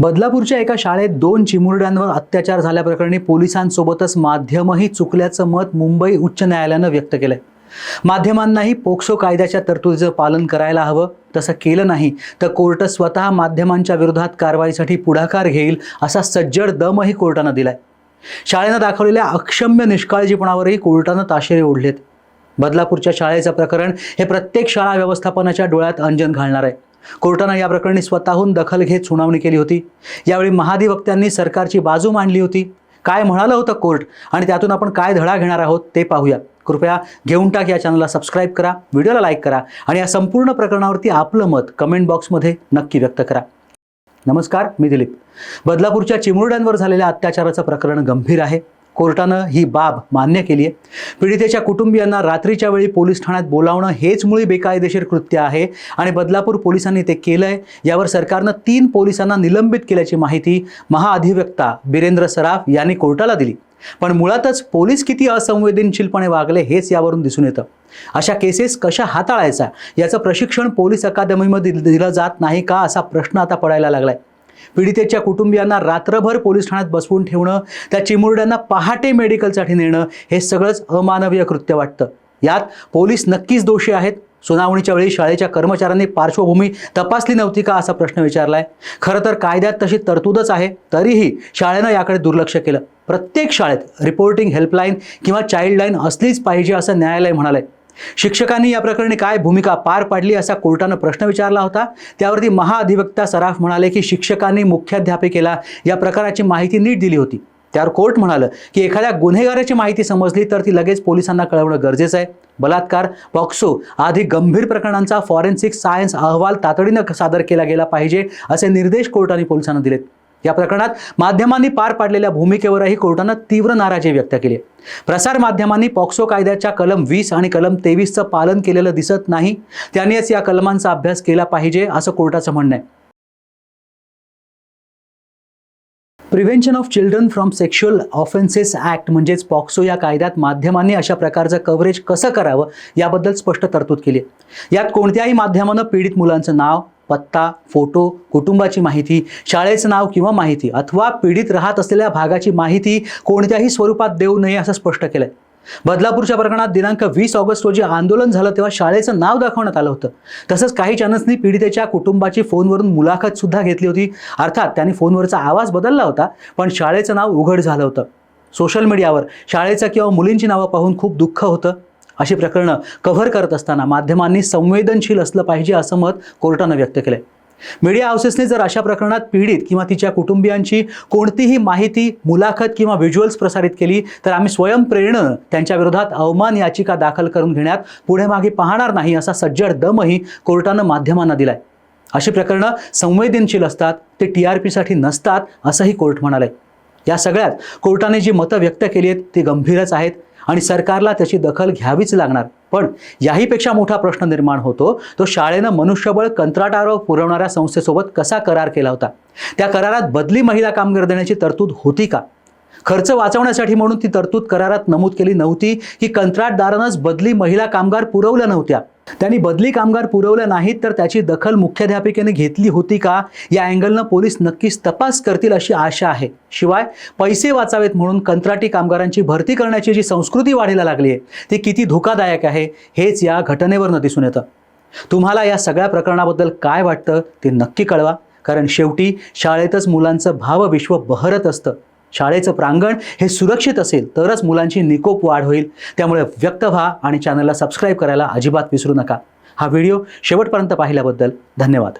बदलापूरच्या एका शाळेत दोन चिमुरड्यांवर अत्याचार झाल्याप्रकरणी पोलिसांसोबतच माध्यमही चुकल्याचं मत मुंबई उच्च न्यायालयानं व्यक्त केलंय. माध्यमांनाही पोक्सो कायद्याच्या तरतुदीचं पालन करायला हवं तसं केलं नाही तर कोर्ट स्वतः माध्यमांच्या विरोधात कारवाईसाठी पुढाकार घेईल असा सज्जड दमही कोर्टानं दिलाय. शाळेनं दाखवलेल्या अक्षम्य निष्काळजीपणावरही कोर्टानं ताशेरे ओढलेत. बदलापूरच्या शाळेचं प्रकरण हे प्रत्येक शाळा व्यवस्थापनाच्या डोळ्यात अंजन घालणार आहे. कोर्टानं या प्रकरणी स्वतःहून दखल घेत सुनावणी केली होती. यावेळी महाधिवक्त्यांनी सरकारची बाजू मांडली होती. काय म्हणालं होतं कोर्ट आणि त्यातून आपण काय धडा घेणार आहोत ते पाहूया कृपया घेऊन टाक या चॅनलला सबस्क्राईब करा व्हिडिओला लाईक करा आणि या संपूर्ण प्रकरणावरती आपलं मत कमेंट बॉक्समध्ये नक्की व्यक्त करा. नमस्कार मी दिलीप. बदलापूरच्या चिमुरड्यांवर झालेल्या अत्याचाराचं प्रकरण गंभीर आहे. कोर्टानं ही बाब मान्य केली आहे. पीडितेच्या कुटुंबियांना रात्रीच्या वेळी पोलीस ठाण्यात बोलावणं हेच मुळी बेकायदेशीर कृत्य आहे आणि बदलापूर पोलिसांनी ते केलं आहे यावर सरकारनं तीन पोलिसांना निलंबित केल्याची माहिती महाअधिवक्ता बिरेंद्र सराफ यांनी कोर्टाला दिली. पण मुळातच पोलीस किती असंवेदनशीलपणे वागले हेच यावरून दिसून येतं. अशा केसेस कशा हाताळायचा? याचं प्रशिक्षण पोलीस अकादमीमध्ये दिलं जात नाही का असा प्रश्न आता पडायला लागलाय. पीडितेच्या कुटुंबियांना रात्रभर पोलीस ठाण्यात बसवून ठेवणं त्या चिमुरड्यांना पहाटे मेडिकलसाठी नेणं हे सगळंच अमानवीय कृत्य वाटतं. यात पोलीस नक्कीच दोषी आहेत. सुनावणीच्या वेळी शाळेच्या कर्मचाऱ्यांनी पार्श्वभूमी तपासली नव्हती का असा प्रश्न विचारलाय. खरं तर कायद्यात तशी तरतूदच आहे तरीही शाळेनं याकडे दुर्लक्ष केलं. प्रत्येक शाळेत रिपोर्टिंग हेल्पलाईन किंवा चाइल्डलाईन असलीच पाहिजे असं न्यायालय म्हणाले शिक्षकांनी या प्रकरणी काय भूमिका पार पाडली असा कोर्टानं प्रश्न विचारला होता. त्यावरती महाअधिवक्ता सराफ म्हणाले की शिक्षकांनी मुख्याध्यापिकेला या प्रकाराची माहिती नीट दिली होती. त्यावर कोर्ट म्हणालं की एखाद्या गुन्हेगाराची माहिती समजली तर ती लगेच पोलिसांना कळवणं गरजेचं आहे. बलात्कार पॉक्सो आदी गंभीर प्रकरणांचा फॉरेन्सिक सायन्स अहवाल तातडीनं सादर केला गेला पाहिजे असे निर्देश कोर्टाने पोलिसांना दिलेत. या प्रकरणात माध्यमांनी पार पाडलेल्या भूमिकेवरही कोर्टानं तीव्र नाराजी व्यक्त केली प्रसार माध्यमांनी पॉक्सो कायद्याच्या कलम वीस आणि कलम तेवीसचं पालन केलेलं दिसत नाही. त्यांनीच या कलमांचा अभ्यास केला पाहिजे असं कोर्टाचं म्हणणं आहे. Prevention of children from sexual offences act म्हणजेच पॉक्सो या कायद्यात माध्यमांनी अशा प्रकारचं कव्हरेज कसं करावं याबद्दल स्पष्ट तरतूद केली यात कोणत्याही माध्यमानं पीडित मुलांचं नाव पत्ता फोटो कुटुंबाची माहिती शाळेचं नाव किंवा माहिती अथवा पीडित राहत असलेल्या भागाची माहिती कोणत्याही स्वरूपात देऊ नये असं स्पष्ट केलंय. बदलापूरच्या प्रकरणात दिनांक वीस ऑगस्ट रोजी आंदोलन झालं तेव्हा शाळेचं नाव दाखवण्यात आलं होतं. तसंच काही चॅनल्सनी पीडितेच्या कुटुंबाची फोनवरून मुलाखत सुद्धा घेतली होती. अर्थात त्यांनी फोनवरचा आवाज बदलला होता पण शाळेचं नाव उघड झालं होतं. सोशल मीडियावर शाळेचं किंवा मुलींची नावं पाहून खूप दुःख होतं. अशी प्रकरणं कव्हर करत असताना माध्यमांनी संवेदनशील असलं पाहिजे असं मत कोर्टानं व्यक्त केलं आहे मीडिया हाऊसेसने जर अशा प्रकरणात पीडित किंवा तिच्या कुटुंबियांची कोणतीही माहिती मुलाखत किंवा व्हिज्युअल्स प्रसारित केली तर आम्ही स्वयंप्रेरणं त्यांच्या विरोधात अवमान याचिका दाखल करून घेण्यात पुढे मागे पाहणार नाही असा सज्जड दमही कोर्टानं माध्यमांना दिलाय. अशी प्रकरणं संवेदनशील असतात ते टी आर पीसाठी नसतात असंही कोर्ट म्हणाले या सगळ्यात कोर्टाने जी मतं व्यक्त केली आहेत ती गंभीरच आहेत. आणि सरकारला त्याची दखल घ्यावीच लागणार. पण याहीपेक्षा मोठा प्रश्न निर्माण होतो तो शाळेनं मनुष्यबळ कंत्राटावर पुरवणाऱ्या संस्थेसोबत कसा करार केला होता? त्या करारात बदली महिला कामगार देण्याची तरतूद होती का? खर्च वाचवण्यासाठी म्हणून ती तरतूद करारात नमूद केली नव्हती की कंत्राटदारानंच बदली महिला कामगार पुरवल्या नव्हत्या? त्यांनी बदली कामगार पुरवल्या नाहीत तर त्याची दखल मुख्याध्यापिकेने घेतली होती का? या अँगलनं पोलीस नक्कीच तपास करतील अशी आशा आहे. शिवाय पैसे वाचावेत म्हणून कंत्राटी कामगारांची भरती करण्याची जी संस्कृती वाढीला लागली आहे ती किती धोकादायक आहे हेच या घटनेवरनं दिसून येतं. तुम्हाला या सगळ्या प्रकरणाबद्दल काय वाटतं ते नक्की कळवा कारण शेवटी शाळेतच मुलांचं भावविश्व बहरत असतं. शाळेचं प्रांगण हे सुरक्षित असेल तरच मुलांची निकोप वाढ होईल. त्यामुळे व्यक्त व्हा आणि चॅनलला सबस्क्राईब करायला अजिबात विसरू नका. हा व्हिडिओ शेवटपर्यंत पाहिल्याबद्दल धन्यवाद.